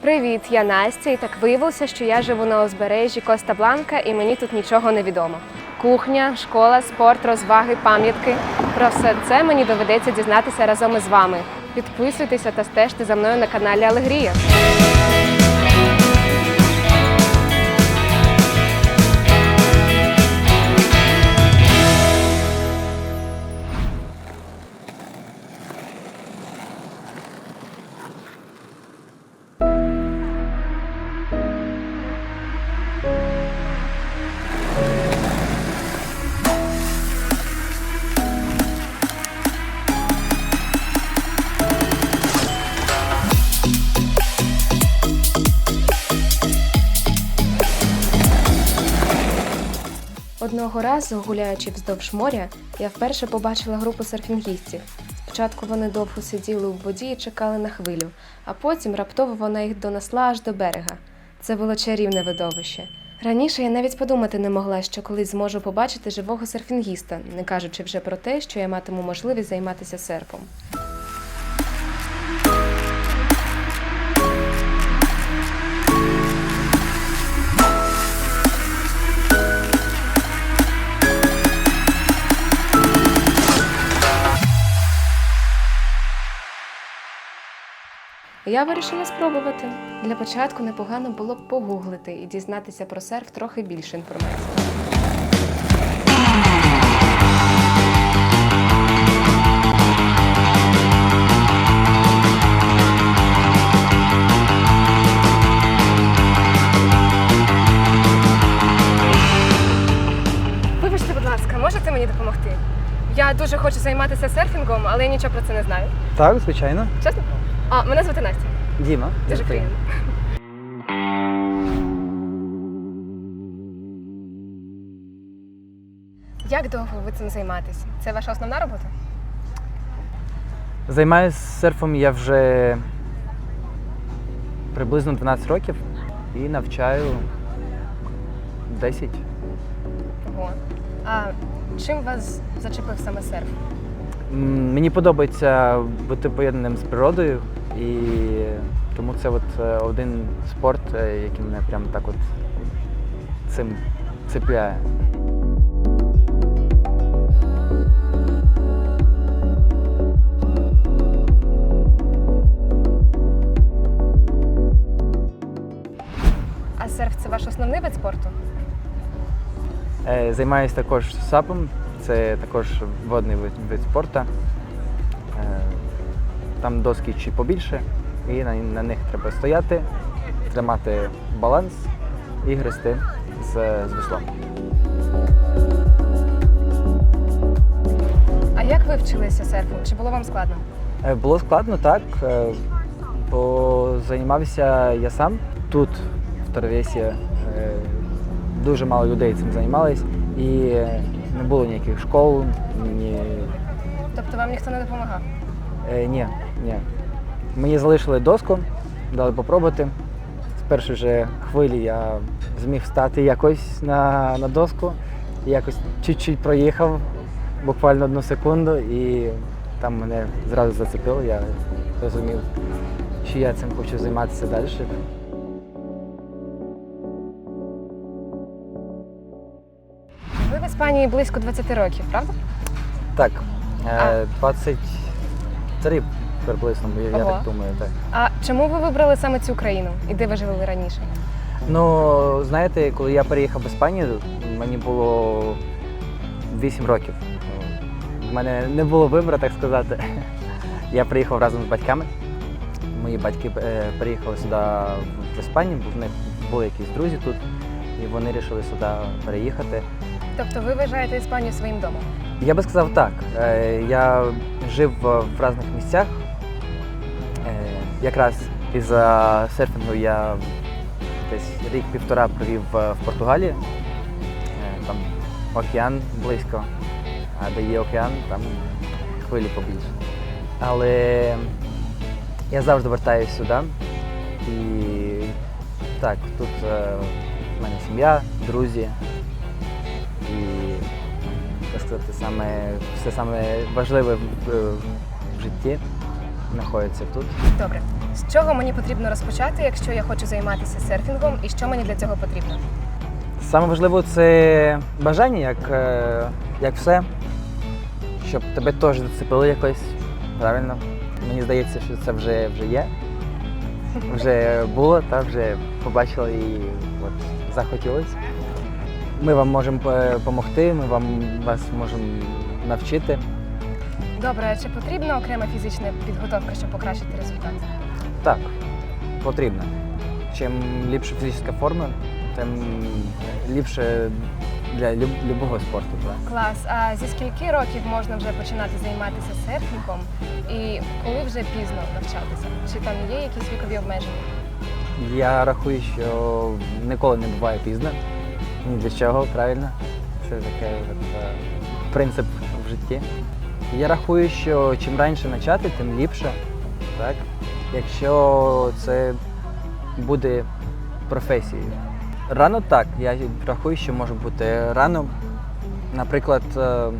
Привіт, я Настя, і так виявилося, що я живу на узбережжі Коста Бланка, і мені тут нічого не відомо. Кухня, школа, спорт, розваги, пам'ятки. Про все це мені доведеться дізнатися разом із вами. Підписуйтеся та стежте за мною на каналі Алегрія. Одного разу, гуляючи вздовж моря, я вперше побачила групу серфінгістів. Спочатку вони довго сиділи у воді і чекали на хвилю, а потім раптово вона їх донесла аж до берега. Це було чарівне видовище. Раніше я навіть подумати не могла, що колись зможу побачити живого серфінгіста, не кажучи вже про те, що я матиму можливість займатися серфом. Я вирішила спробувати. Для початку непогано було б погуглити і дізнатися про серф трохи більше інформації. Вибачте, будь ласка, можете мені допомогти? Я дуже хочу займатися серфінгом, але я нічого про це не знаю. Так, звичайно. Чесно? А, мене звати Настя. Діма. Дуже приємно. Як довго ви цим займаєтесь? Це ваша основна робота? Займаюся серфом я вже приблизно 12 років і навчаю 10. Ого. А чим вас зачепив саме серф? Мені подобається бути поєднаним з природою, і тому це от е, один спорт, е, який мене прям так от цим цепляє. А серф це ваш основний вид спорту? Е, Займаюся також сапом, це також водний вид, спорту. Е, Там доски чи побільше, і на, на них треба стояти, тримати баланс і грести з, з веслом. А як ви вчилися серфу? Чи було вам складно? Е, Було складно, так, е, бо займався я сам. Тут, в Торвесі, дуже мало людей цим займались, і не було ніяких школ, ні, Тобто вам ніхто не допомагав? Е, ні, ні. Мені залишили доску, дали попробувати. З першої же хвилі я зміг встати якось на, на доску, якось чуть-чуть проїхав, буквально одну секунду, і там мене зразу зацепило, я зрозумів, що я цим хочу займатися далі. Іспанії близько 20 років, правда? Так, е, 23 приблизно, я, Ого. так думаю. Так. А чому ви вибрали саме цю країну і де ви жили раніше? Ну, знаєте, коли я переїхав в Іспанію, мені було 8 років. У мене не було вибору, так сказати. Я приїхав разом з батьками. Мої батьки е, переїхали сюди в Іспанію, бо в них були якісь друзі тут, і вони вирішили сюди переїхати. Тобто ви вважаєте Іспанію своїм домом? Я би сказав так. е, Я жив в різних місцях. Е, Якраз із-за серфінгу я десь рік-півтора провів в Португалії. Е, Там океан близько, а де є океан, там хвилі побільше. Але я завжди вертаюся сюди. І так, тут в мене сім'я, друзі. І так сказати, саме, все саме важливе в, в житті. знаходяться тут. Добре. З чого мені потрібно розпочати, якщо я хочу займатися серфінгом, і що мені для цього потрібно? Саме важливо це бажання, як, е, як все, щоб тебе теж зацепили якось. Правильно? Мені здається, що це вже, вже є. Вже було, та вже побачили і от, захотілося. Ми вам можемо допомогти, ми вам вас можемо навчити. Добре, а чи потрібна окрема фізична підготовка, щоб покращити результат? Так, потрібно. Чим ліпша фізична форма, тим ліпше для люб- любого спорту. Так. Клас. А зі скільки років можна вже починати займатися серфінгом? І коли вже пізно навчатися? Чи там є якісь вікові обмеження? Я рахую, що ніколи не буває пізно. Ні для чого, правильно? Це такий от, е, принцип в житті. Я рахую, що чим раніше почати, тим ліпше. Так? Якщо це буде професією. Рано так, я рахую, що може бути рано. Наприклад, е,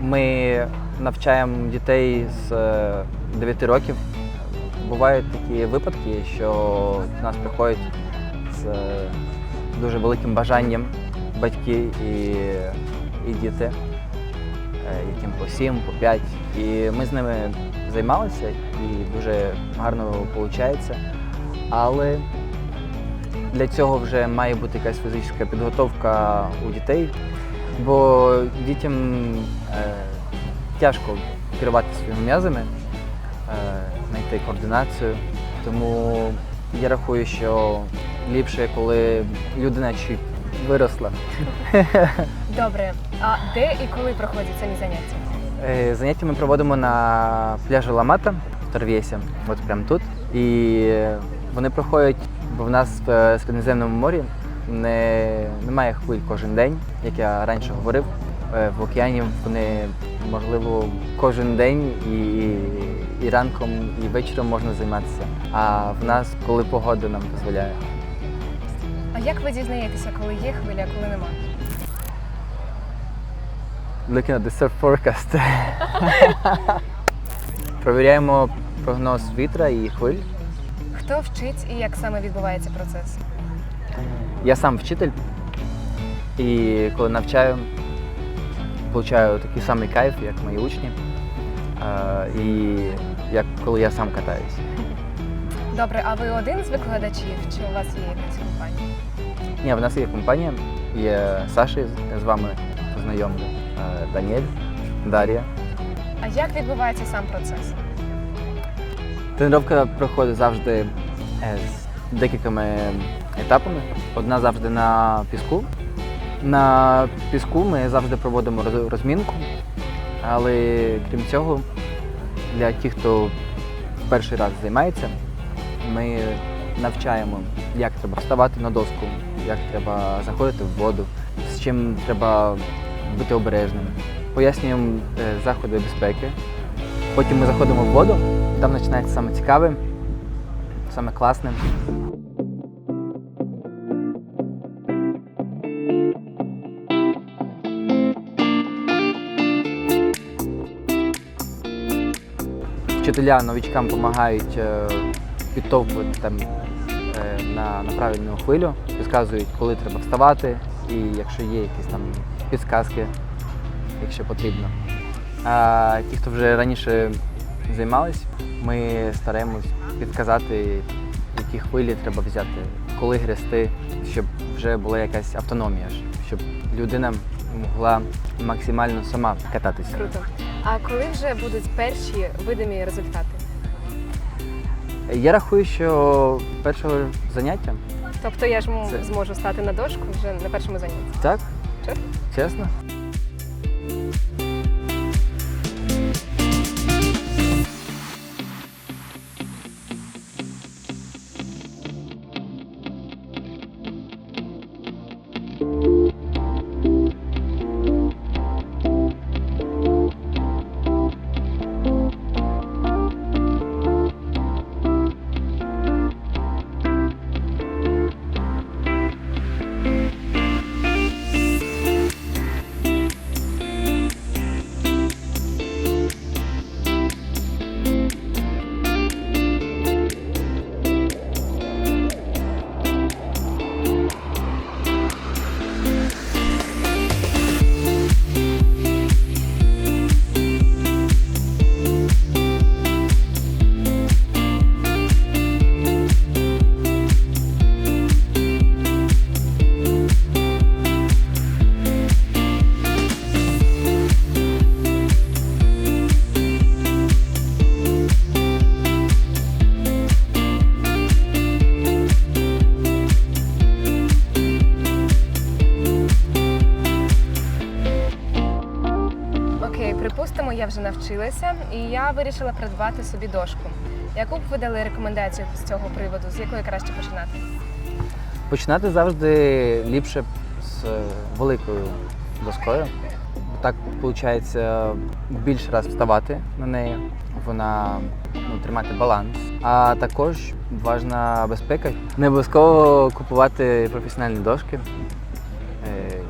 ми навчаємо дітей з е, 9 років. Бувають такі випадки, що до нас приходять з е, дуже великим бажанням батьки і, і діти, е, яким по 7, по 5. І ми з ними займалися і дуже гарно виходить. Але для цього вже має бути якась фізична підготовка у дітей, бо дітям е, тяжко керувати своїми м'язами, е, знайти координацію. Тому я рахую, що ліпше, коли людина чуть виросла. Добре. А де і коли проходять самі заняття? Е, Заняття ми проводимо на пляжі Ламата в Торвєсі, от прямо тут. І вони проходять, бо в нас в е, Середземному морі не, немає хвиль кожен день, як я раніше говорив. Е, В океані вони, можливо, кожен день і, і ранком, і вечором можна займатися. А в нас, коли погода нам дозволяє. А як ви дізнаєтеся, коли є хвиля, а коли нема? Looking at the surf forecast. Провіряємо прогноз вітра і хвиль. Хто вчить і як саме відбувається процес? Я сам вчитель, і коли навчаю, отримую такий самий кайф, як мої учні. І як коли я сам катаюсь. Добре, а ви один з викладачів, чи у вас є якась компанія? Ні, в нас є компанія, є Саша, з вами познайомлю, е, Даніель, Дар'я. А як відбувається сам процес? Тренування проходить завжди е, з декількома етапами. Одна завжди на піску. На піску ми завжди проводимо розмінку, але крім цього, для тих, хто перший раз займається, ми навчаємо, як треба вставати на доску, як треба заходити в воду, з чим треба бути обережним. Пояснюємо е, заходи безпеки. Потім ми заходимо в воду, там починається саме цікаве, саме класне. Вчителя новичкам допомагають е, підтовпувати там, е, на, на правильну хвилю, підказують, коли треба вставати, і якщо є якісь там підсказки, якщо потрібно. А ті, хто вже раніше займались, ми стараємось підказати, які хвилі треба взяти, коли грести, щоб вже була якась автономія, щоб людина могла максимально сама кататися. Круто. А коли вже будуть перші видимі результати? Я рахую, що першого заняття Тобто я ж м- Це- зможу стати на дошку вже на першому занятті. так, Чесно? чесно. Навчилася, і я вирішила придбати собі дошку. Яку б ви дали рекомендацію з цього приводу? З якої краще починати? Починати завжди ліпше з е, великою доскою. Так виходить більше раз вставати на неї, вона ну, тримати баланс. А також важна безпека. Не обов'язково купувати професіональні дошки. Е,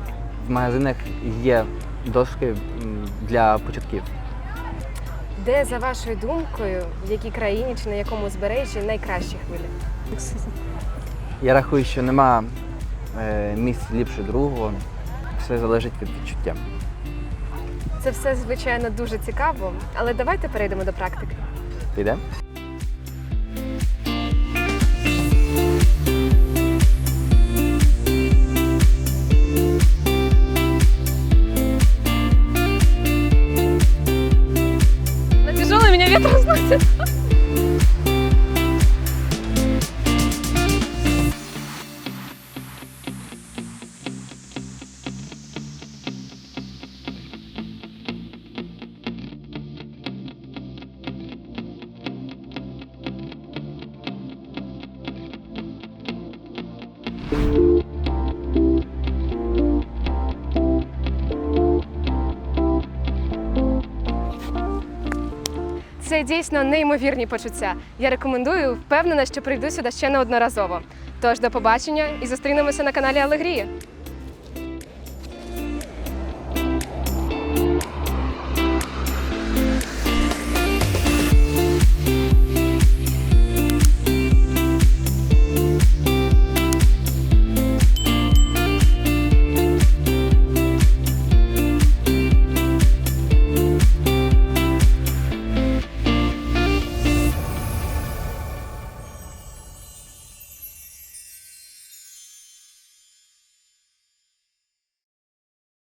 В магазинах є дошки для початків. Де, за вашою думкою, в якій країні чи на якому узбережжі найкращі хвилі? Я рахую, що нема е, місця ліпше другого. Все залежить від відчуття. Це все, звичайно, дуже цікаво, але давайте перейдемо до практики. Піде? Тяжелый меня Дійсно неймовірні почуття. Я рекомендую, впевнена, що прийду сюди ще неодноразово. Тож до побачення і зустрінемося на каналі Алегрія.